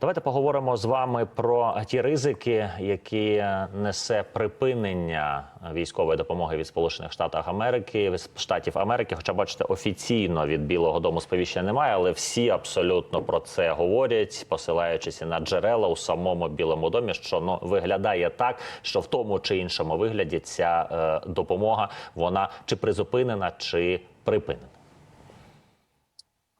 Давайте поговоримо з вами про ті ризики, які несе припинення військової допомоги від Сполучених Штатів Америки Штатів Америки. Хоча бачите, офіційно від Білого Дому сповіщення немає, але всі абсолютно про це говорять, посилаючись на джерела у самому Білому домі, що ну виглядає так, що в тому чи іншому вигляді ця е, допомога вона чи призупинена, чи припинена.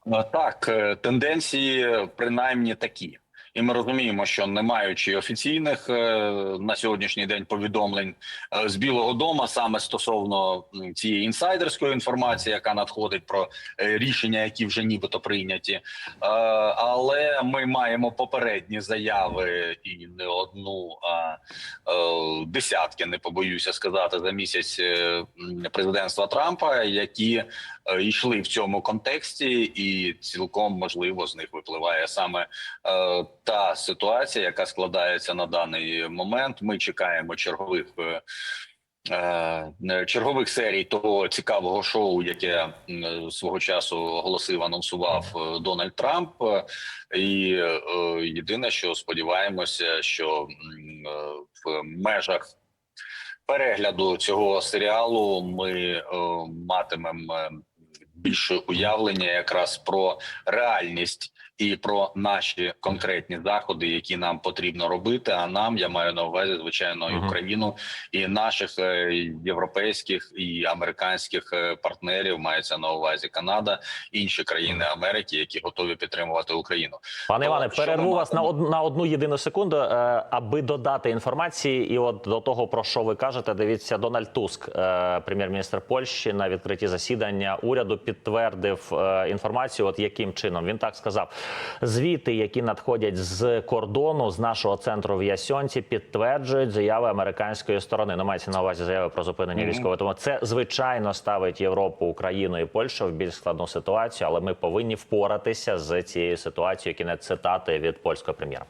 Е, Так, е, тенденції принаймні такі. І ми розуміємо, що не маючи офіційних е, на сьогоднішній день повідомлень е, з Білого Дому саме стосовно цієї інсайдерської інформації, яка надходить про е, рішення, які вже нібито прийняті. Але ми маємо попередні заяви і не одну, а десятки, не побоюся сказати, за місяць президентства Трампа, які йшли в цьому контексті, і цілком можливо з них випливає саме та ситуація, яка складається на даний момент. Ми чекаємо чергових. е, е, Чергових серій того цікавого шоу, яке свого часу оголосив, анонсував е, Дональд Трамп, і єдине, що сподіваємося, що в межах перегляду цього серіалу ми матимемо більше уявлення якраз про реальність і про наші конкретні заходи, які нам потрібно робити. А нам я маю на увазі звичайно і Україну і наших е, європейських і американських е, партнерів. Мається на увазі Канада, інші країни Америки, які готові підтримувати Україну. Пане Іване, перерву вас на матимемо? на одну єдину секунду, е, аби додати інформації. І от до того про що ви кажете, дивіться, Дональд Туск, прем'єр-міністр Польщі, на відкритті засідання уряду підтвердив інформацію. От яким чином він так сказав: звіти, які надходять з кордону з нашого центру в Ясьонці, підтверджують заяви американської сторони. Ну, мається на увазі заяви про зупинення mm -hmm. військового. Тому це звичайно ставить Європу, Україну і Польщу в більш складну ситуацію, але ми повинні впоратися з цією ситуацією. Кінець цитати від польського прем'єра.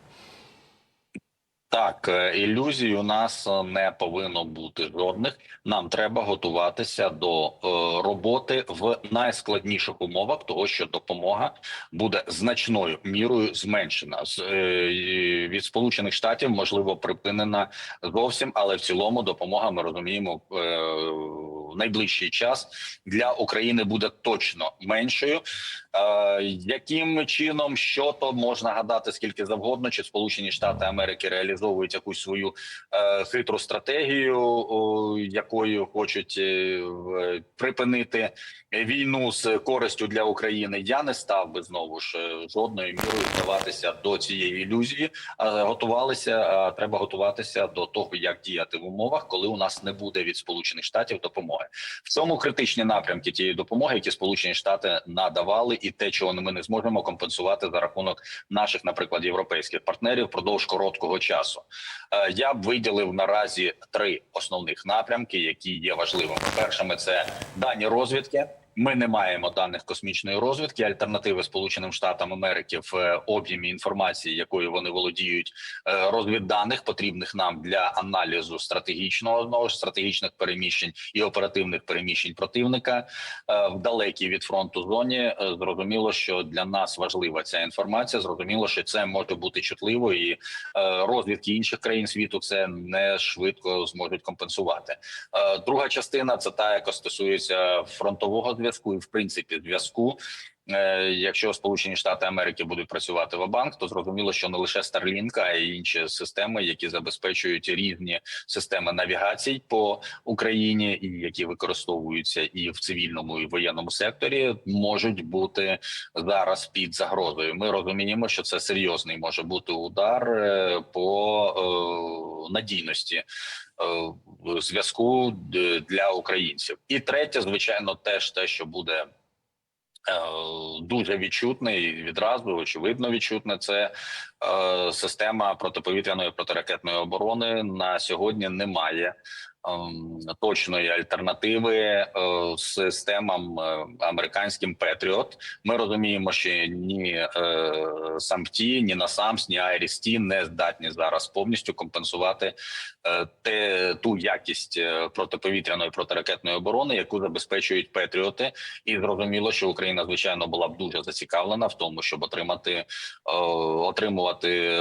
Так, е, ілюзій у нас е, не повинно бути жодних. Нам треба готуватися до е, роботи в найскладніших умовах, того що допомога буде значною мірою зменшена з від Сполучених Штатів, можливо, припинена зовсім, але в цілому допомога ми розуміємо в найближчий час для України буде точно меншою. Е, яким чином що то можна гадати скільки завгодно, чи Сполучені Штати Америки реалізовують якусь свою е, хитру стратегію, якою хочуть е, припинити війну з користю для України? Я не став би знову ж жодною мірою вдаватися до цієї ілюзії. Готувалися. Треба готуватися до того, як діяти в умовах, коли у нас не буде від Сполучених Штатів допомоги. В цьому критичні напрямки тієї допомоги, які Сполучені Штати надавали, і те, чого ми не зможемо компенсувати за рахунок наших, наприклад, європейських партнерів впродовж короткого часу. Е, Я б виділив наразі три основних напрямки, які є важливими. Першими це дані розвідки. Ми не маємо даних космічної розвідки, альтернативи Сполученим Штатам Америки в е, об'ємі інформації, якою вони володіють, е, розвідданих потрібних нам для аналізу стратегічного ж стратегічних переміщень і оперативних переміщень противника е, в далекій від фронту зоні. Зрозуміло, що для нас важлива ця інформація. Зрозуміло, що це може бути чутливо, і розвідки інших країн світу це не швидко зможуть компенсувати. Друга частина це та, яка стосується фронтового зв'язку і в принципі зв'язку. Е, Якщо Сполучені Штати Америки будуть працювати в банк, то зрозуміло, що не лише Starlink, а й інші системи, які забезпечують різні системи навігацій по Україні, і які використовуються і в цивільному, і воєнному секторі, можуть бути зараз під загрозою. Ми розуміємо, що це серйозний може бути удар е, по е, надійності. Зв'язку для українців, і третє, звичайно, теж те, що буде дуже відчутний відразу очевидно відчутне. Це е, система протиповітряної протиракетної оборони на сьогодні немає ем, точної альтернативи е, системам е, американським Петріот. Ми розуміємо, що ні е, САМПТІ, ні НАСАМС, ні АЙРІСТІ не здатні зараз повністю компенсувати е, те ту якість е, протиповітряної протиракетної оборони, яку забезпечують Петріоти, і зрозуміло, що Україна звичайно була б дуже зацікавлена в тому, щоб отримати е, отримувати е,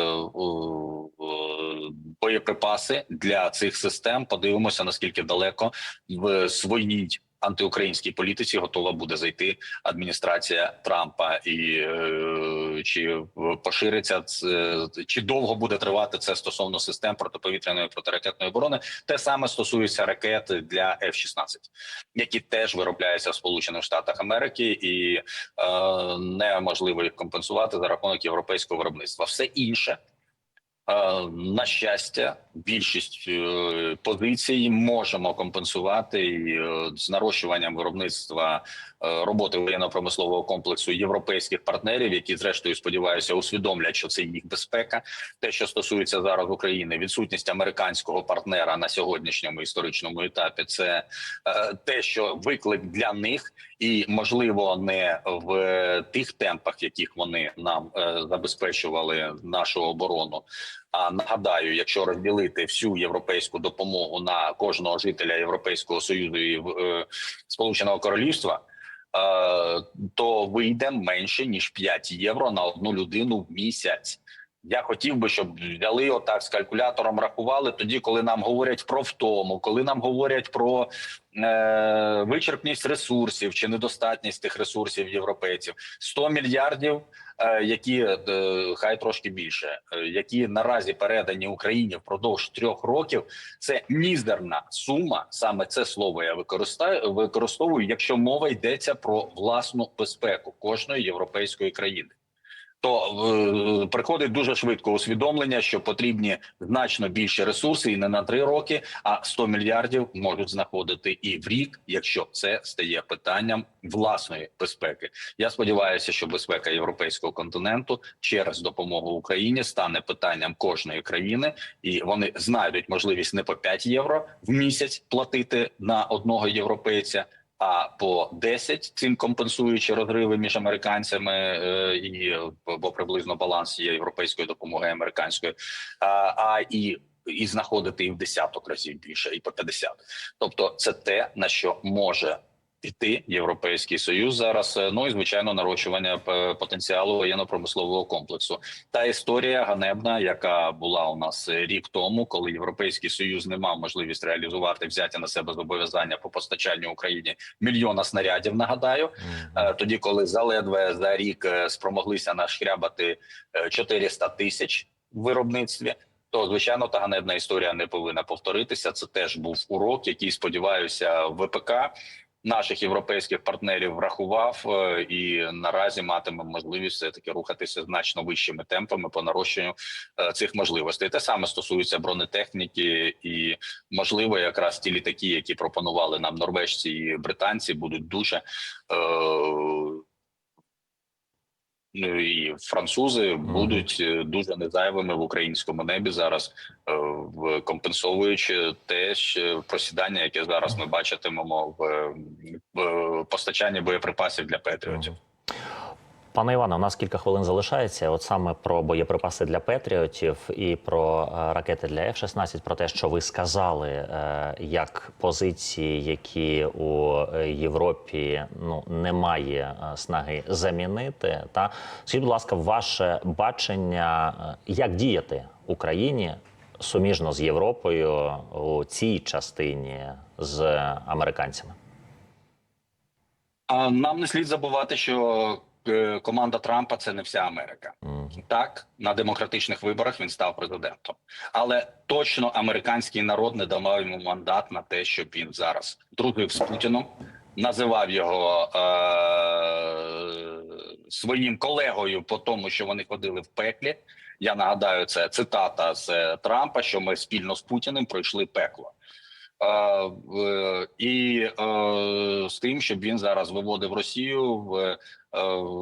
е, боєприпаси для цих систем. Подивимося наскільки далеко в своїй антиукраїнській політиці готова буде зайти адміністрація Трампа, і е, чи пошириться це, чи довго буде тривати це стосовно систем протиповітряної протиракетної оборони. Те саме стосується ракет для F-16, які теж виробляються в Сполучених Штатах Америки, і е, неможливо їх компенсувати за рахунок європейського виробництва. Все інше. Е, На щастя, більшість е, позицій можемо компенсувати е, з нарощуванням виробництва е, роботи воєнно-промислового комплексу європейських партнерів, які зрештою сподіваюся усвідомлять, що це їх безпека. Те, що стосується зараз України, відсутність американського партнера на сьогоднішньому історичному етапі, це те, що виклик для них, і можливо не в тих темпах, яких вони нам забезпечували нашу оборону. А нагадаю, якщо розділити всю європейську допомогу на кожного жителя Європейського союзу і е, Сполученого Королівства, е, то вийде менше ніж 5 євро на одну людину в місяць. Я хотів би, щоб взяли отак з калькулятором, рахували тоді, коли нам говорять про втому, коли нам говорять про е, вичерпність ресурсів чи недостатність тих ресурсів європейців. 100 мільярдів, е, які е, хай трошки більше, е, які наразі передані Україні впродовж трьох років. Це мізерна сума. Саме це слово я використаю використовую, якщо мова йдеться про власну безпеку кожної європейської країни то е, приходить дуже швидко усвідомлення, що потрібні значно більші ресурси, і не на три роки, а 100 мільярдів можуть знаходити і в рік, якщо це стає питанням власної безпеки. Я сподіваюся, що безпека європейського континенту через допомогу Україні стане питанням кожної країни, і вони знайдуть можливість не по 5 євро в місяць платити на одного європейця а по 10, цим компенсуючи розриви між американцями е, і бо приблизно баланс є європейської допомоги американської, а, і. І знаходити і в десяток разів більше, і по 50. Тобто, це те на що може піти європейський союз зараз. е, Ну і звичайно, нарощування е, потенціалу воєнно-промислового комплексу. Та історія ганебна, яка була у нас е, рік тому, коли європейський союз не мав можливість реалізувати взяття на себе зобов'язання по постачанню Україні мільйона снарядів. Нагадаю, тоді, коли заледве за рік спромоглися нашкрябати е, 400 тисяч в виробництві. То звичайно, та ганебна історія не повинна повторитися. Це теж був урок, який сподіваюся, ВПК наших європейських партнерів врахував е, і наразі матиме можливість все таки рухатися значно вищими темпами по нарощенню е, цих можливостей. Те саме стосується бронетехніки, і можливо, якраз ті літаки, які пропонували нам норвежці і британці, будуть дуже. Е, і французи будуть е, дуже незайвими в українському небі зараз, е, компенсовуючи те що просідання, яке зараз ми бачитимемо в, в постачанні боєприпасів для Петріотів. Пане Іване, у нас кілька хвилин залишається. От саме про боєприпаси для Петріотів і про е, ракети для F-16, про те, що ви сказали, е, як позиції, які у е, Європі ну немає снаги замінити. Та скажіть, будь ласка, ваше бачення, як діяти Україні суміжно з Європою у цій частині з американцями? А нам не слід забувати, що команда Трампа це не вся Америка. Так, на демократичних виборах він став президентом, але точно американський народ не давав йому мандат на те, щоб він зараз дружив з Путіном, називав його е- своїм колегою по тому, що вони ходили в пеклі. Я нагадаю, це цитата з Трампа, що ми спільно з Путіним пройшли пекло. Е, і е, з тим, щоб він зараз виводив Росію в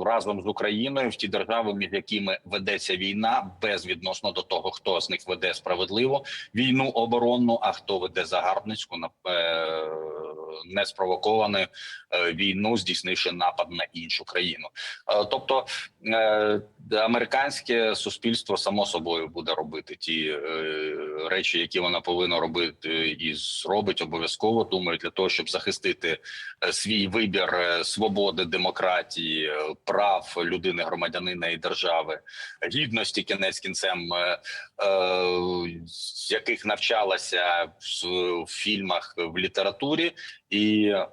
разом з Україною в ті держави, між якими ведеться війна, безвідносно до того, хто з них веде справедливо війну оборонну, а хто веде загарбницьку на е, неспровоковану е, війну, здійснивши напад на іншу країну. Е, тобто е, американське суспільство само собою буде робити ті е, речі, які вона повинна робити, і зробить обов'язково. Думаю, для того, щоб захистити е, свій вибір е, свободи, демократії, прав людини, громадянина і держави, гідності кінець кінцем, е, е, яких навчалася в фільмах в літературі, і е,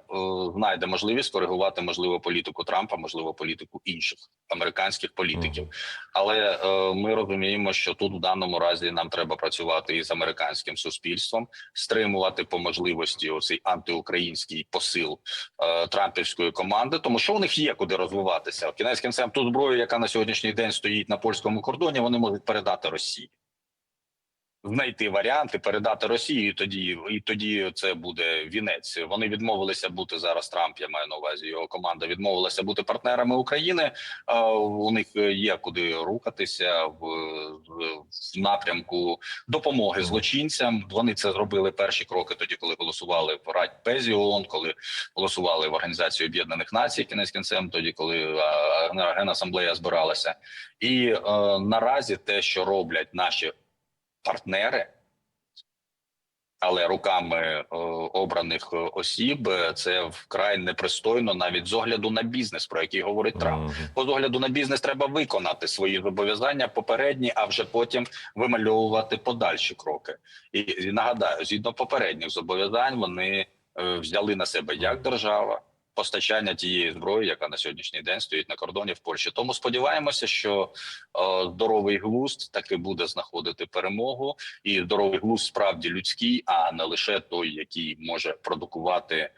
знайде можливість коригувати можливо політику Трампа, можливо, політику інших американських політиків. Але е, ми розуміємо, що тут в даному разі нам треба працювати із американським суспільством, стримувати по можливості оцей антиукраїнський посил е, трампівської команди, тому що у них є куди розвиватися. Кінець кінцем ту зброю, яка на сьогоднішній день стоїть на польському кордоні, вони можуть передати Росії. Знайти варіанти, передати Росії, і тоді і тоді це буде вінець. Вони відмовилися бути зараз. Трамп я маю на увазі. Його команда відмовилася бути партнерами України. У них є куди рухатися в, в напрямку допомоги злочинцям. Вони це зробили перші кроки тоді, коли голосували в Радбезі ООН, коли голосували в Організації Об'єднаних Націй. Кінець кінцем, тоді коли Генасамблея збиралася, і е, наразі те, що роблять наші партнери, але руками е, обраних е, осіб е, це вкрай непристойно, навіть з огляду на бізнес, про який говорить Трамп. По з огляду на бізнес треба виконати свої зобов'язання попередні, а вже потім вимальовувати подальші кроки. І, нагадаю, згідно попередніх зобов'язань, вони взяли на себе як держава. Постачання тієї зброї, яка на сьогоднішній день стоїть на кордоні в Польщі, тому сподіваємося, що е, здоровий глузд таки буде знаходити перемогу, і здоровий глузд справді людський, а не лише той, який може продукувати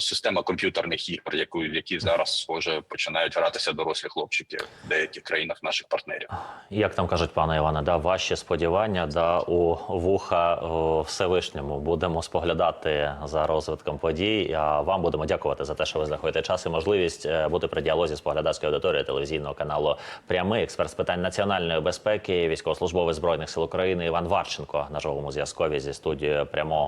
система комп'ютерних ігор, яку які зараз схоже починають гратися дорослі хлопчики в деяких країнах наших партнерів. Як там кажуть, пане Іване, да, ваші сподівання да, у вуха о, Всевишньому. Будемо споглядати за розвитком подій. А вам будемо дякувати за те, що ви знаходите час і можливість е, бути при діалозі з поглядацькою аудиторією телевізійного каналу Прямий експерт з питань національної безпеки, військовослужбовець збройних сил України Іван Варченко на живому зв'язкові зі студією прямого.